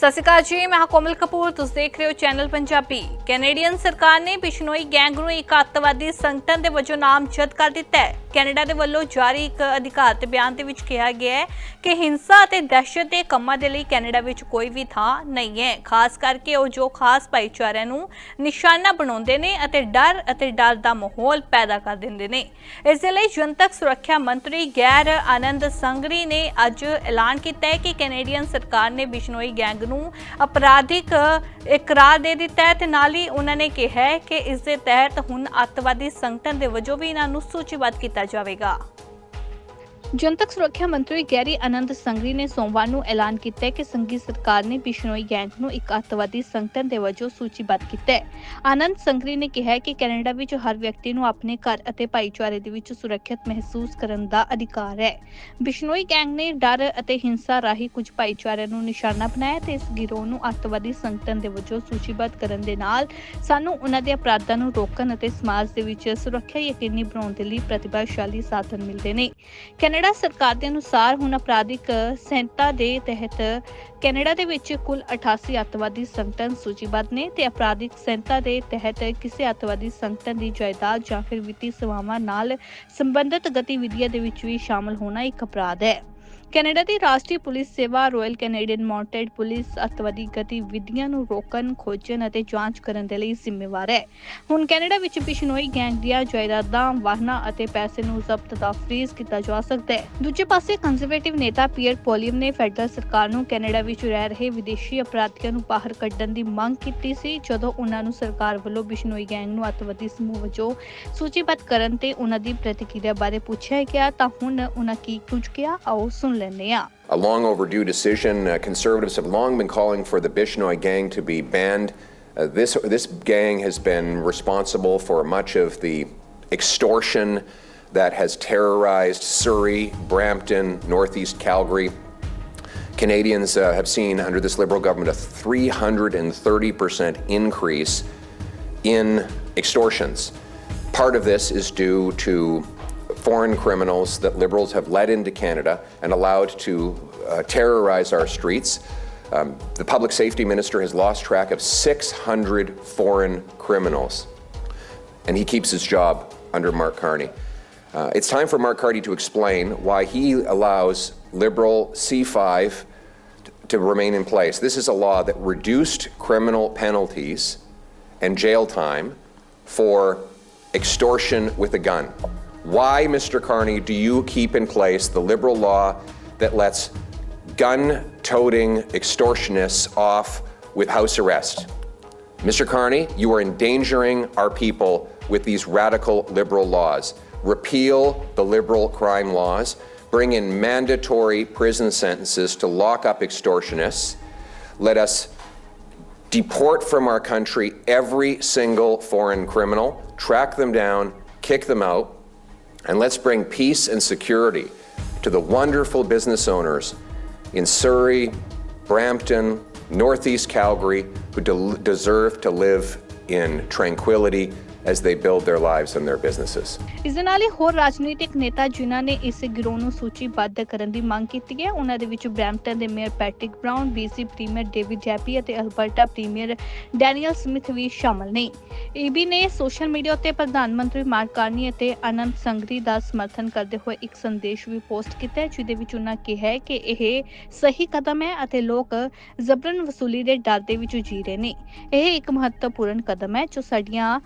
ਸਤਿ ਸ਼੍ਰੀ ਅਕਾਲ ਜੀ, ਮੈਂ ਕੋਮਲ ਕਪੂਰ, ਤੁਸੀਂ ਦੇਖ ਰਹੇ ਹੋ ਚੈਨਲ ਪੰਜਾਬੀ। ਕੈਨੇਡੀਅਨ ਸਰਕਾਰ ਨੇ ਬਿਸ਼ਨੋਈ ਗੈਂਗ ਨੂੰ ਇੱਕ ਅੱਤਵਾਦੀ ਸੰਗਠਨ ਦੇ ਵਜੋਂ ਨਾਮਜ਼ਦ ਕਰ ਦਿੱਤਾ ਹੈ। ਕੈਨੇਡਾ ਦੇ ਵੱਲੋਂ ਜਾਰੀ ਇੱਕ ਅਧਿਕਾਰਤ ਬਿਆਨ ਦੇ ਵਿੱਚ ਕਿਹਾ ਗਿਆ ਹੈ ਕਿ ਹਿੰਸਾ ਅਤੇ ਦਹਿਸ਼ਤ ਦੇ ਕੰਮਾਂ ਦੇ ਲਈ ਕੈਨੇਡਾ ਵਿੱਚ ਕੋਈ ਵੀ ਥਾਂ ਨਹੀਂ ਹੈ। ਖਾਸ ਕਰਕੇ ਉਹ ਜੋ ਖਾਸ ਭਾਈਚਾਰਿਆਂ ਨੂੰ ਨਿਸ਼ਾਨਾ ਬਣਾਉਂਦੇ ਨੇ ਅਤੇ ਡਰ ਅਤੇ ਡਰ ਦਾ ਮਾਹੌਲ ਪੈਦਾ ਕਰ ਦਿੰਦੇ ਨੇ। ਇਸ ਦੇ ਲਈ ਜਨਤਕ ਸੁਰੱਖਿਆ ਮੰਤਰੀ ਗੈਰ ਆਨੰਦ ਸੰਗਰੀ ਨੇ ਅੱਜ ਐਲਾਨ ਕੀਤਾ ਹੈ ਕਿ ਕੈਨੇਡੀਅਨ ਸਰਕਾਰ ਨੇ ਬਿਸ਼ਨੋਈ ਗੈਂਗ ਨੂੰ ਅਪਰਾਧਿਕ ਇਕਰਾਰ ਦੇ ਦਿੱਤਾ ਹੈ ਤੇ ਨਾਲ ਹੀ ਉਹਨਾਂ ਨੇ ਕਿਹਾ ਹੈ ਕਿ ਇਸ ਦੇ ਤਹਿਤ ਹੁਣ ਅੱਤਵਾਦੀ ਸੰਗਠਨ ਦੇ ਵਜੋਂ ਵੀ ਇਹਨਾਂ ਨੂੰ ਸੂਚੀਬੱਧ ਕੀਤਾ 来去外围一个。ਜਨਤਕ ਸੁਰੱਖਿਆ ਮੰਤਰੀ ਗੈਰੀ ਆਨੰਦ ਸੰਗਰੀ ਨੇ ਸੋਮਵਾਰ ਨੂੰ ਐਲਾਨ ਕੀਤਾ ਹੈ ਕਿ ਸੰਘੀ ਸਰਕਾਰ ਨੇ ਬਿਸ਼ਨੋਈ ਗੈਂਗ ਨੂੰ ਇੱਕ ਅੱਤਵਾਦੀ ਸੰਗਠਨ ਦੇ ਵਜੋਂ ਸੂਚੀਬੱਧ ਕੀਤਾ ਹੈ। ਆਨੰਦ ਸੰਗਰੀ ਨੇ ਕਿਹਾ ਹੈ ਕਿ ਕੈਨੇਡਾ ਵਿੱਚ ਹਰ ਵਿਅਕਤੀ ਨੂੰ ਆਪਣੇ ਘਰ ਅਤੇ ਭਾਈਚਾਰੇ ਦੇ ਵਿੱਚ ਸੁਰੱਖਿਅਤ ਮਹਿਸੂਸ ਕਰਨ ਦਾ ਅਧਿਕਾਰ ਹੈ। ਬਿਸ਼ਨੋਈ ਗੈਂਗ ਨੇ ਡਰ ਅਤੇ ਹਿੰਸਾ ਰਾਹੀਂ ਕੁਝ ਭਾਈਚਾਰਿਆਂ ਨੂੰ ਨਿਸ਼ਾਨਾ ਬਣਾਇਆ ਤੇ ਇਸ ਗਿਰੋਹ ਨੂੰ ਅੱਤਵਾਦੀ ਸੰਗਠਨ ਦੇ ਵਜੋਂ ਸੂਚੀਬੱਧ ਕਰਨ ਦੇ ਨਾਲ ਸਾਨੂੰ ਉਹਨਾਂ ਦੇ ਅਪਰਾਧਾਂ ਨੂੰ ਰੋਕਣ ਅਤੇ ਸਮਾਜ ਦੇ ਵਿੱਚ ਸੁਰੱਖਿਆ ਯਕੀਨੀ ਬਣਾਉਣ ਦੇ ਲਈ ਪ੍ਰਤਿਭਾਸ਼ਾਲੀ ਸਾਧਨ ਮਿਲਦੇ ਨੇ। ਕੈਨੇਡਾ ਕੈਨੇਡਾ ਸਰਕਾਰ ਦੇ ਅਨੁਸਾਰ ਹੁਣ ਅਪਰਾਧਿਕ ਸੰਹਿਤਾ ਦੇ ਤਹਿਤ ਕੈਨੇਡਾ ਦੇ ਵਿੱਚ ਕੁੱਲ 88 ਅੱਤਵਾਦੀ ਸੰਗਠਨ ਸੂਚੀਬੱਧ ਨੇ ਤੇ ਅਪਰਾਧਿਕ ਸੰਹਿਤਾ ਦੇ ਤਹਿਤ ਕਿਸੇ ਅੱਤਵਾਦੀ ਸੰਗਠਨ ਦੀ ਜਾਇਦਾਦ ਜਾਂ ਫਿਰ ਵਿੱਤੀ ਸੇਵਾਵਾਂ ਨਾਲ ਸੰਬੰਧਿਤ ਗਤੀਵਿਧੀਆਂ ਦੇ ਵਿੱਚ ਵੀ ਸ਼ਾਮਲ ਹੋਣਾ ਇੱਕ ਅਪਰਾਧ ਹੈ। ਕੈਨੇਡਾ ਦੀ ਰਾਸ਼ਟਰੀ ਪੁਲਿਸ ਸੇਵਾ ਰਾਇਲ ਕੈਨੇਡੀਅਨ ਮਾਊਂਟਡ ਪੁਲਿਸ ਅੱਤਵਾਦੀ ਗਤੀਵਿਧੀਆਂ ਨੂੰ ਰੋਕਣ, ਖੋਜਣ ਅਤੇ ਜਾਂਚ ਕਰਨ ਦੇ ਲਈ ਜ਼ਿੰਮੇਵਾਰ ਹੈ। ਹੁਣ ਕੈਨੇਡਾ ਵਿੱਚ ਬਿਸ਼ਨੋਈ ਗੈਂਗ ਦੀਆਂ ਜਾਇਦਾਦਾਂ, ਵਾਹਨਾਂ ਅਤੇ ਪੈਸੇ ਨੂੰ ਜ਼ਬਤ ਦਾ ਫ੍ਰੀਜ਼ ਕੀਤਾ ਜਾ ਸਕਦਾ ਹੈ। ਦੂਜੇ ਪਾਸੇ ਕੰਜ਼ਰਵੇਟਿਵ ਨੇਤਾ ਪੀਅਰ ਪੋਲੀਅਮ ਨੇ ਫੈਡਰਲ ਸਰਕਾਰ ਨੂੰ ਕੈਨੇਡਾ ਵਿੱਚ ਰਹਿ ਰਹੇ ਵਿਦੇਸ਼ੀ ਅਪਰਾਧੀਆਂ ਨੂੰ ਬਾਹਰ ਕੱਢਣ ਦੀ ਮੰਗ ਕੀਤੀ ਸੀ ਜਦੋਂ ਉਹਨਾਂ ਨੂੰ ਸਰਕਾਰ ਵੱਲੋਂ ਬਿਸ਼ਨੋਈ ਗੈਂਗ ਨੂੰ ਅੱਤਵਾਦੀ ਸਮੂਹ ਵਜੋਂ ਸੂਚੀਬੱਧ ਕਰਨ ਤੇ ਉਹਨਾਂ ਦੀ ਪ੍ਰਤੀਕਿਰਿਆ ਬਾਰੇ ਪੁੱਛਿਆ ਗਿਆ ਤਾਂ ਹੁਣ ਉਹਨਾਂ ਕੀ ਕੁਝ ਕਿਹਾ ਆਓ ਸੁਣ A long overdue decision. Uh, conservatives have long been calling for the Bishnoi gang to be banned. Uh, this this gang has been responsible for much of the extortion that has terrorized Surrey, Brampton, Northeast Calgary. Canadians uh, have seen under this Liberal government a 330% increase in extortions. Part of this is due to foreign criminals that Liberals have let into Canada and allowed to uh, terrorize our streets. Um, the public safety minister has lost track of 600 foreign criminals, and he keeps his job under Mark Carney. Uh, it's time for Mark Carney to explain why he allows Liberal C5 t- to remain in place. This is a law that reduced criminal penalties and jail time for extortion with a gun. Why, Mr. Carney, do you keep in place the Liberal law that lets gun toting extortionists off with house arrest? Mr. Carney, you are endangering our people with these radical liberal laws. Repeal the liberal crime laws, bring in mandatory prison sentences to lock up extortionists. Let us deport from our country every single foreign criminal, track them down, kick them out, and let's bring peace and security to the wonderful business owners in Surrey, Brampton, Northeast Calgary who del- deserve to live in tranquility as they build their lives and their businesses. ਇਸ ਦੇ ਨਾਲ ਹੀ ਹੋਰ ਰਾਜਨੀਤਿਕ ਨੇਤਾ ਜਿਨ੍ਹਾਂ ਨੇ ਇਸ ਗਿਰੋਹ ਨੂੰ ਸੂਚੀਬੱਧ ਕਰਨ ਦੀ ਮੰਗ ਕੀਤੀ ਹੈ, ਉਹਨਾਂ ਦੇ ਵਿੱਚ ਬ੍ਰੈਂਪਟਨ ਦੇ mayor Patrick Brown BC premier David Jaypee ਅਤੇ ਅਲਬਰਟਾ ਪ੍ਰੀਮੀਅਰ ਡੈਨੀਅਲ ਸਮਿਥ ਵੀ ਸ਼ਾਮਲ ਨੇ ਈਬੀ ਨੇ ਸੋਸ਼ਲ ਮੀਡੀਆ ਉੱਤੇ ਪ੍ਰਧਾਨ ਮੰਤਰੀ ਮਾਰਕ ਕਾਰਨੀ ਅਤੇ ਆਨੰਦ ਸੰਗਰੀ ਦਾ ਸਮਰਥਨ ਕਰਦੇ ਹੋਏ ਇੱਕ ਸੰਦੇਸ਼ ਵੀ ਪੋਸਟ ਕੀਤਾ ਹੈ, ਜਿਹਦੇ ਵਿੱਚ ਉਹਨਾਂ ਕਿਹਾ ਕਿ ਇਹ ਸਹੀ ਕਦਮ ਹੈ ਅਤੇ ਲੋਕ ਜ਼ਬਰਨ ਵਸੂਲੀ ਦੇ ਡਰ ਦੇ ਵਿੱਚ ਜੀ ਰਹੇ ਨੇ ਇਹ ਇੱਕ ਮਹੱਤਵਪੂਰਨ ਕਦਮ ਹੈ, ਜੋ ਸਾਡੀਆਂ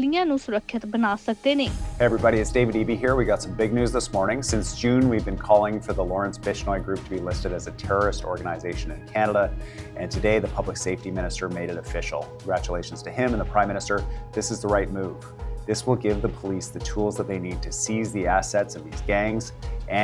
ਗਲੀਆਂ ਨੂੰ ਸੁਰੱਖਿਅਤ ਬਣਾ ਸਕਦੇ ਨੇ Hey everybody, it's David Eby here. We got some big news this morning. Since June, we've been calling for the Lawrence Bishnoi Group to be listed as a terrorist organization in Canada. And today, the Public Safety Minister made it official. Congratulations to him and the Prime Minister. This is the right move. This will give the police the tools that they need to seize the assets of these gangs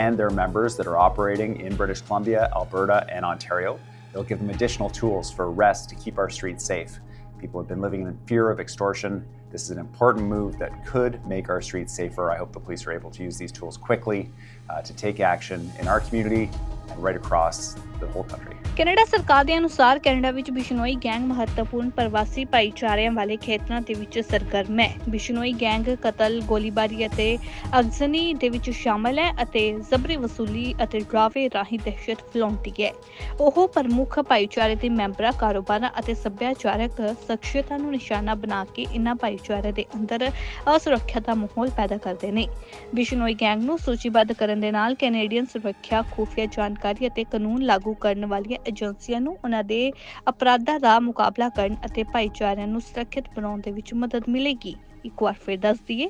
and their members that are operating in British Columbia, Alberta, and Ontario. It'll give them additional tools for arrest to keep our streets safe. People have been living in fear of extortion. this is an important move that could make our streets safer. I hope the police are able to use these tools quickly uh, to take action in our community right across the whole country. Canada ਸਰਕਾਰ ਦੇ ਅਨੁਸਾਰ Canada ਵਿੱਚ Bishnoi gang ਮਹੱਤਵਪੂਰਨ ਪ੍ਰਵਾਸੀ ਭਾਈਚਾਰਿਆਂ ਵਾਲੇ ਖੇਤਰਾਂ ਦੇ ਵਿੱਚ ਸਰਗਰਮ ਹੈ। ਬਿਸ਼ਨੋਈ ਗੈਂਗ ਕਤਲ, ਗੋਲੀਬਾਰੀ ਅਤੇ ਅਗਜ਼ਨੀ ਦੇ ਵਿੱਚ ਸ਼ਾਮਲ ਹੈ ਅਤੇ ਜ਼ਬਰੀ ਵਸੂਲੀ ਅਤੇ ਡਰਾਵੇ ਰਾਹੀਂ ਦਹਿਸ਼ਤ ਫੈਲਾਉਂਦੀ ਹੈ। ਉਹ ਪ੍ਰਮੁੱਖ ਭਾਈਚਾਰੇ ਦੇ ਮੈਂਬਰਾਂ, ਕਾਰੋਬਾਰਾਂ ਅਤੇ ਸੱਭਿਆਚਾਰਕ ਸ਼ਖਸੀਅਤਾਂ ਨੂੰ ਨਿਸ਼ਾਨਾ ਬਣਾ ਕੇ ਇਨ੍ਹਾਂ ਭਾਈਚਾਰਿਆਂ ਦੇ ਅੰਦਰ ਅਸੁਰੱਖਿਆ ਦਾ ਮਾਹੌਲ ਪੈਦਾ ਕਰਦੇ ਨੇ। ਬਿਸ਼ਨੋਈ ਗੈਂਗ ਨੂੰ ਸੂਚੀਬੱਧ ਕਰਨ ਦੇ ਨਾਲ ਕੈਨੇਡੀਅਨ ਸੁਰੱਖਿਆ ਖੂਫੀਆ ਜਾਣਕਾਰੀ ਅਤੇ ਕਾਨੂੰਨ ਲਾਗੂ ਕਰਨ ਵਾਲੀਆਂ ਏਜੰਸੀਆਂ ਨੂੰ ਉਹਨਾਂ ਦੇ ਅਪਰਾਧਾਂ ਦਾ ਮੁਕਾਬਲਾ ਕਰਨ ਅਤੇ ਭਾਈਚਾਰਿਆਂ ਨੂੰ ਸੁਰੱਖਿਅਤ ਬਣਾਉਣ ਦੇ ਵਿੱਚ ਮਦਦ ਮਿਲੇਗੀ। ਇੱਕ ਵਾਰ ਫਿਰ ਦੱਸ ਦਈਏ।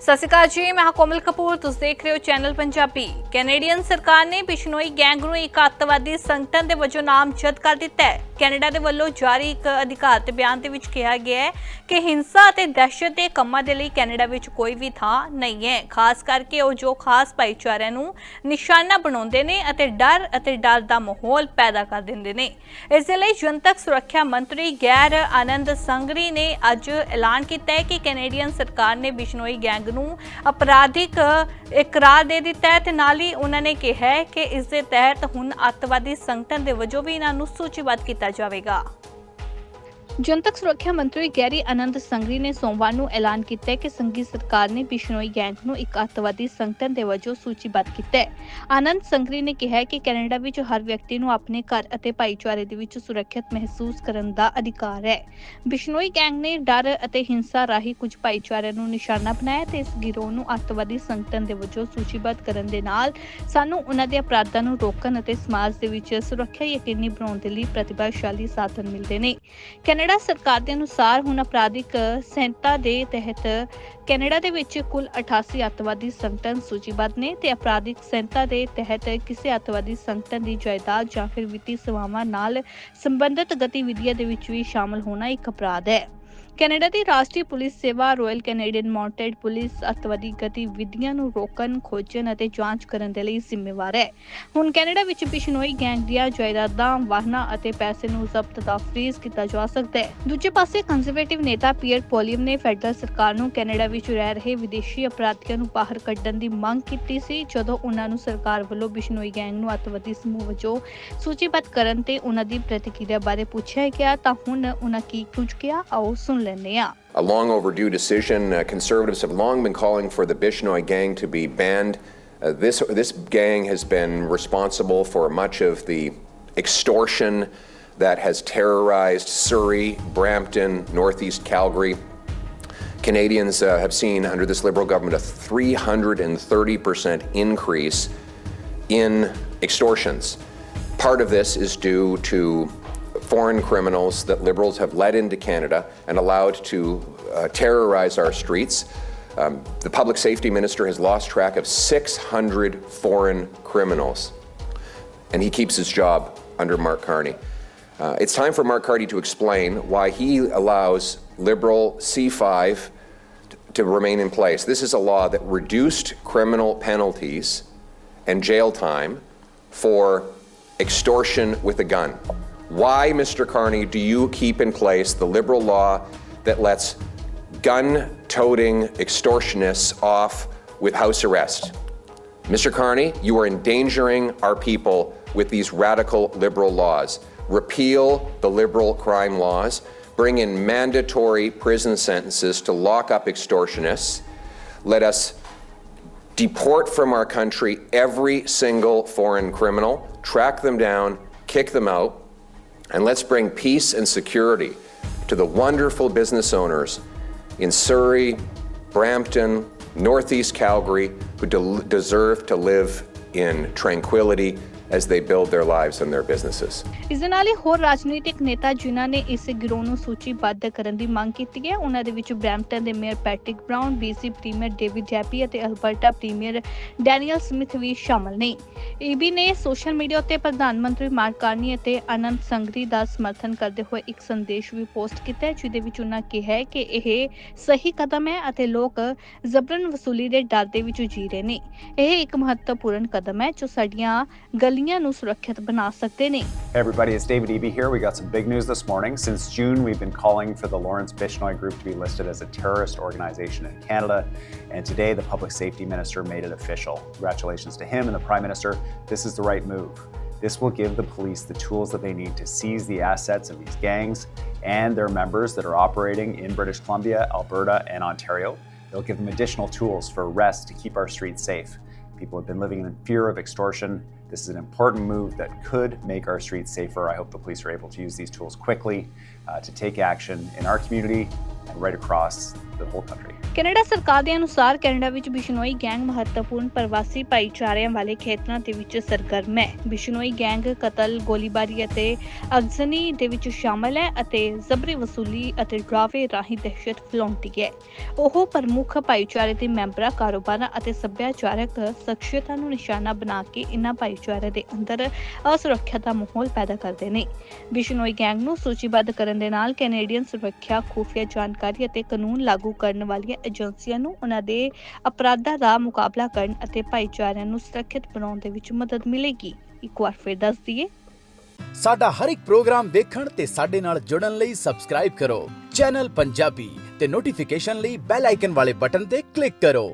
ਸਤਿ ਸ਼੍ਰੀ ਅਕਾਲ ਜੀ, ਮੈਂ ਕੋਮਲ ਕਪੂਰ। ਤੁਸੀਂ ਦੇਖ ਰਹੇ ਹੋ ਚੈਨਲ ਪੰਜਾਬੀ। ਕੈਨੇਡੀਅਨ ਸਰਕਾਰ ਨੇ ਬਿਸ਼ਨੋਈ ਗੈਂਗ ਨੂੰ ਇੱਕ ਅੱਤਵਾਦੀ ਸੰਗਠਨ ਦੇ ਵਜੋਂ ਨਾਮਜ਼ਦ ਕਰ ਦਿੱਤਾ ਹੈ। ਕੈਨੇਡਾ ਦੇ ਵੱਲੋਂ ਜਾਰੀ ਇੱਕ ਅਧਿਕਾਰਤ ਬਿਆਨ ਦੇ ਵਿੱਚ ਕਿਹਾ ਗਿਆ ਹੈ ਕਿ ਹਿੰਸਾ ਅਤੇ ਦਹਿਸ਼ਤ ਦੇ ਕੰਮਾਂ ਦੇ ਲਈ ਕੈਨੇਡਾ ਵਿੱਚ ਕੋਈ ਵੀ ਥਾਂ ਨਹੀਂ ਹੈ। ਖਾਸ ਕਰਕੇ ਉਹ ਜੋ ਖਾਸ ਭਾਈਚਾਰਿਆਂ ਨੂੰ ਨਿਸ਼ਾਨਾ ਬਣਾਉਂਦੇ ਨੇ ਅਤੇ ਡਰ ਅਤੇ ਡਰ ਦਾ ਮਾਹੌਲ ਪੈਦਾ ਕਰ ਦਿੰਦੇ ਨੇ। ਇਸ ਦੇ ਲਈ ਜਨਤਕ ਸੁਰੱਖਿਆ ਮੰਤਰੀ ਗੈਰ ਆਨੰਦ ਸੰਗਰੀ ਨੇ ਅੱਜ ਐਲਾਨ ਕੀਤਾ ਹੈ ਕਿ ਕੈਨੇਡੀਅਨ ਸਰਕਾਰ ਨੇ ਬਿਸ਼ਨੋਈ ਗੈਂਗ ਨੂੰ ਅਪਰਾਧਿਕ ਇਕਰਾਰ ਦੇ ਦਿੱਤਾ ਹੈ ਤੇ ਨਾਲ ਹੀ ਉਹਨਾਂ ਨੇ ਕਿਹਾ ਹੈ ਕਿ ਇਸ ਦੇ ਤਹਿਤ ਹੁਣ ਅੱਤਵਾਦੀ ਸੰਗਠਨ ਦੇ ਵਜੋਂ ਵੀ ਇਹਨਾਂ ਨੂੰ ਸੂਚੀਬੱਧ ਕੀਤਾ 就要背个 ਜਨਤਕ ਸੁਰੱਖਿਆ ਮੰਤਰੀ ਗੈਰੀ ਆਨੰਦ ਸੰਗਰੀ ਨੇ ਸੋਮਵਾਰ ਨੂੰ ਐਲਾਨ ਕੀਤਾ ਕਿ ਸੰਘੀ ਸਰਕਾਰ ਨੇ ਬਿਸ਼ਨੋਈ ਗੈਂਗ ਨੂੰ ਇੱਕ ਅੱਤਵਾਦੀ ਸੰਗਠਨ ਦੇ ਵਜੋਂ ਸੂਚੀਬੱਧ ਕੀਤਾ ਹੈ। ਆਨੰਦ ਸੰਗਰੀ ਨੇ ਕਿਹਾ ਕਿ ਕੈਨੇਡਾ ਵਿੱਚ ਹਰ ਵਿਅਕਤੀ ਨੂੰ ਆਪਣੇ ਘਰ ਅਤੇ ਭਾਈਚਾਰੇ ਦੇ ਵਿੱਚ ਸੁਰੱਖਿਅਤ ਮਹਿਸੂਸ ਕਰਨ ਦਾ ਅਧਿਕਾਰ ਹੈ। ਬਿਸ਼ਨੋਈ ਗੈਂਗ ਨੇ ਡਰ ਅਤੇ ਹਿੰਸਾ ਰਾਹੀਂ ਕੁਝ ਭਾਈਚਾਰਿਆਂ ਨੂੰ ਨਿਸ਼ਾਨਾ ਬਣਾਇਆ ਤੇ ਇਸ ਗਿਰੋਹ ਨੂੰ ਅੱਤਵਾਦੀ ਸੰਗਠਨ ਦੇ ਵਜੋਂ ਸੂਚੀਬੱਧ ਕਰਨ ਦੇ ਨਾਲ ਸਾਨੂੰ ਉਹਨਾਂ ਦੇ ਅਪਰਾਧਾਂ ਨੂੰ ਰੋਕਣ ਅਤੇ ਸਮਾਜ ਦੇ ਵਿੱਚ ਸੁਰੱਖਿਆ ਯਕੀਨੀ ਬਣਾਉਣ ਦੇ ਲਈ ਪ੍ਰਤੀਭਾਸ਼ਾਲੀ ਸਾਧਨ ਮਿਲਦੇ ਨੇ। ਕੈਨੇਡਾ ਸਰਕਾਰ ਦੇ ਅਨੁਸਾਰ ਹੁਣ ਅਪਰਾਧਿਕ ਸੰਹਿਤਾ ਦੇ ਤਹਿਤ ਕੈਨੇਡਾ ਦੇ ਵਿੱਚ ਕੁੱਲ 88 ਅੱਤਵਾਦੀ ਸੰਗਠਨ ਸੂਚੀਬੱਧ ਨੇ ਤੇ ਅਪਰਾਧਿਕ ਸੰਹਿਤਾ ਦੇ ਤਹਿਤ ਕਿਸੇ ਅੱਤਵਾਦੀ ਸੰਗਠਨ ਦੀ ਜਾਇਦਾਦ ਜਾਂ ਫਿਰ ਵਿੱਤੀ ਸੇਵਾਵਾਂ ਨਾਲ ਸੰਬੰਧਿਤ ਗਤੀਵਿਧੀਆਂ ਦੇ ਵਿੱਚ ਵੀ ਸ਼ਾਮਲ ਹੋਣਾ ਇੱਕ ਅਪਰਾਧ ਹੈ। ਕੈਨੇਡਾ ਦੀ ਰਾਸ਼ਟਰੀ ਪੁਲਿਸ ਸੇਵਾ ਰਾਇਲ ਕੈਨੇਡੀਅਨ ਮਾਉਂਟਡ ਪੁਲਿਸ ਅੱਤਵਾਦੀ ਗਤੀਵਿਧੀਆਂ ਨੂੰ ਰੋਕਣ, ਖੋਜਣ ਅਤੇ ਜਾਂਚ ਕਰਨ ਦੇ ਲਈ ਜ਼ਿੰਮੇਵਾਰ ਹੈ। ਹੁਣ ਕੈਨੇਡਾ ਵਿੱਚ ਬਿਸ਼ਨੋਈ ਗੈਂਗ ਦੀਆਂ ਜਾਇਦਾਦਾਂ, ਵਾਹਨਾਂ ਅਤੇ ਪੈਸੇ ਨੂੰ ਜ਼ਬਤ ਦਾ ਫ੍ਰੀਜ਼ ਕੀਤਾ ਜਾ ਸਕਦਾ ਹੈ। ਦੂਜੇ ਪਾਸੇ ਕੰਜ਼ਰਵੇਟਿਵ ਨੇਤਾ ਪੀਅਰ ਪੋਲੀਅਮ ਨੇ ਫੈਡਰਲ ਸਰਕਾਰ ਨੂੰ ਕੈਨੇਡਾ ਵਿੱਚ ਰਹਿ ਰਹੇ ਵਿਦੇਸ਼ੀ ਅਪਰਾਧੀਆਂ ਨੂੰ ਬਾਹਰ ਕੱਢਣ ਦੀ ਮੰਗ ਕੀਤੀ ਸੀ ਜਦੋਂ ਉਹਨਾਂ ਨੂੰ ਸਰਕਾਰ ਵੱਲੋਂ ਬਿਸ਼ਨੋਈ ਗੈਂਗ ਨੂੰ ਅੱਤਵਾਦੀ ਸਮੂਹ ਵਜੋਂ ਸੂਚੀਬੱਧ ਕਰਨ ਤੇ ਉਹਨਾਂ ਦੀ ਪ੍ਰਤੀਕਿਰਿਆ ਬਾਰੇ ਪੁੱਛਿਆ ਗਿਆ ਤਾਂ ਹੁਣ ਉਹਨਾਂ ਕੀ ਕੁਝ ਕਿਹਾ ਆਓ ਸੁਣ ਲੈਂਦੇ A long overdue decision. Uh, conservatives have long been calling for the Bishnoi gang to be banned. Uh, this, this gang has been responsible for much of the extortion that has terrorized Surrey, Brampton, Northeast Calgary. Canadians uh, have seen under this Liberal government a 330% increase in extortions. Part of this is due to foreign criminals that Liberals have let into Canada and allowed to uh, terrorize our streets. Um, the public safety minister has lost track of 600 foreign criminals, and he keeps his job under Mark Carney. Uh, it's time for Mark Carney to explain why he allows Liberal C5 t- to remain in place. This is a law that reduced criminal penalties and jail time for extortion with a gun. Why, Mr. Carney, do you keep in place the liberal law that lets gun toting extortionists off with house arrest? Mr. Carney, you are endangering our people with these radical liberal laws. Repeal the liberal crime laws, bring in mandatory prison sentences to lock up extortionists. Let us deport from our country every single foreign criminal, track them down, kick them out, and let's bring peace and security to the wonderful business owners in Surrey, Brampton, Northeast Calgary who del- deserve to live in tranquility as they build their lives and their businesses. ਇਸ ਦੇ ਨਾਲ ਹੀ ਹੋਰ ਰਾਜਨੀਤਿਕ ਨੇਤਾ ਜਿਨ੍ਹਾਂ ਨੇ ਇਸ ਗਿਰੋਹ ਨੂੰ ਸੂਚੀਬੱਧ ਕਰਨ ਦੀ ਮੰਗ ਕੀਤੀ ਹੈ, ਉਹਨਾਂ ਦੇ ਵਿੱਚ ਬ੍ਰੈਂਪਟਨ ਦੇ mayor Patrick Brown BC premier David Jaypee ਅਤੇ ਅਲਬਰਟਾ ਪ੍ਰੀਮੀਅਰ ਡੈਨੀਅਲ ਸਮਿਥ ਵੀ ਸ਼ਾਮਲ ਨੇ ਈਬੀ ਨੇ ਸੋਸ਼ਲ ਮੀਡੀਆ ਉੱਤੇ ਪ੍ਰਧਾਨ ਮੰਤਰੀ ਮਾਰਕ ਕਾਰਨੀ ਅਤੇ ਅਨੰਤ ਸੰਗਰੀ ਦਾ ਸਮਰਥਨ ਕਰਦੇ ਹੋਏ ਇੱਕ ਸੰਦੇਸ਼ ਵੀ ਪੋਸਟ ਕੀਤਾ ਹੈ, ਜਿਹਦੇ ਵਿੱਚ ਉਹਨਾਂ ਕਿਹਾ ਹੈ ਕਿ ਇਹ ਸਹੀ ਕਦਮ ਹੈ ਅਤੇ ਲੋਕ ਜ਼ਬਰਨ ਵਸੂਲੀ ਦੇ ਡਰ ਦੇ ਵਿੱਚ ਜੀ ਰਹੇ ਨੇ ਇਹ ਇੱਕ ਮਹੱਤਵਪੂਰਨ ਕਦਮ ਹੈ, ਜੋ ਸਾਡੀਆਂ ਗਲੀਆਂ ਨੂੰ ਸੁਰੱਖਿਅਤ ਬਣਾ ਸਕਦੇ ਨੇ Hey everybody, it's David Eby here. We got some big news this morning. Since June, we've been calling for the Lawrence Bishnoi Group to be listed as a terrorist organization in Canada. And today, the Public Safety Minister made it official. Congratulations to him and the Prime Minister. This is the right move. This will give the police the tools that they need to seize the assets of these gangs and their members that are operating in British Columbia, Alberta, and Ontario. It'll give them additional tools for arrest to keep our streets safe. People have been living in fear of extortion. This is an important move that could make our streets safer. I hope the police are able to use these tools quickly uh, to take action in our community and right across the whole country. Canada ਸਰਕਾਰ ਦੇ ਅਨੁਸਾਰ Canada ਵਿੱਚ Bishnoi gang ਮਹੱਤਵਪੂਰਨ ਪ੍ਰਵਾਸੀ ਭਾਈਚਾਰਿਆਂ ਵਾਲੇ ਖੇਤਰਾਂ ਦੇ ਵਿੱਚ ਸਰਗਰਮ ਹੈ ਬਿਸ਼ਨੋਈ ਗੈਂਗ ਕਤਲ ਗੋਲੀਬਾਰੀ ਅਤੇ ਅਗਜ਼ਨੀ ਦੇ ਵਿੱਚ ਸ਼ਾਮਲ ਹੈ ਅਤੇ ਜ਼ਬਰੀ ਵਸੂਲੀ ਅਤੇ ਡਰਾਵੇ ਰਾਹੀਂ ਦਹਿਸ਼ਤ ਫੈਲਾਉਂਦੀ ਹੈ ਉਹ ਪ੍ਰਮੁੱਖ ਭਾਈਚਾਰੇ ਦੇ ਮੈਂਬਰਾਂ ਕਾਰੋਬਾਰਾਂ ਅਤੇ ਸੱਭਿਆਚਾਰਕ ਸ਼ਖਸੀਅਤਾਂ ਨੂੰ ਨਿਸ਼ਾਨਾ ਬਣਾ ਕੇ ਇਨ੍ਹਾਂ ਭਾਈਚਾਰੇ ਦੇ ਅੰਦਰ ਅਸੁਰੱਖਿਆ ਦਾ ਮਾਹੌਲ ਪੈਦਾ ਕਰਦੇ ਨੇ। ਬਿਸ਼ਨੋਈ ਗੈਂਗ ਨੂੰ ਸੂਚੀਬੱਧ ਕਰਨ ਦੇ ਨਾਲ ਕੈਨੇਡੀਅਨ ਸੁਰੱਖਿਆ ਖੂਫੀਆ ਜਾਣਕਾਰੀ ਅਤੇ ਕਾਨੂੰਨ ਲਾਗੂ ਕਰਨ ਵਾਲੀਆਂ ਏਜੰਸੀਆਂ ਨੂੰ ਉਹਨਾਂ ਦੇ ਅਪਰਾਧਾਂ ਦਾ ਮੁਕਾਬਲਾ ਕਰਨ ਅਤੇ ਭਾਈਚਾਰਿਆਂ ਨੂੰ ਸੁਰੱਖਿਅਤ ਬਣਾਉਣ ਦੇ ਵਿੱਚ ਮਦਦ ਮਿਲੇਗੀ। ਇੱਕ ਵਾਰ ਫਿਰ ਦੱਸ ਦਈਏ। ਸਾਡਾ ਹਰ ਇੱਕ ਪ੍ਰੋਗਰਾਮ ਦੇਖਣ ਤੇ ਸਾਡੇ ਨਾਲ ਜੁੜਨ ਲਈ ਸਬਸਕ੍ਰਾਈਬ ਕਰੋ। ਚੈਨਲ ਪੰਜਾਬੀ ਤੇ ਨੋਟੀਫਿਕੇਸ਼ਨ ਲਈ ਬੈਲ ਆਈਕਨ ਵਾਲੇ ਬਟਨ ਤੇ ਕਲਿੱਕ ਕਰੋ।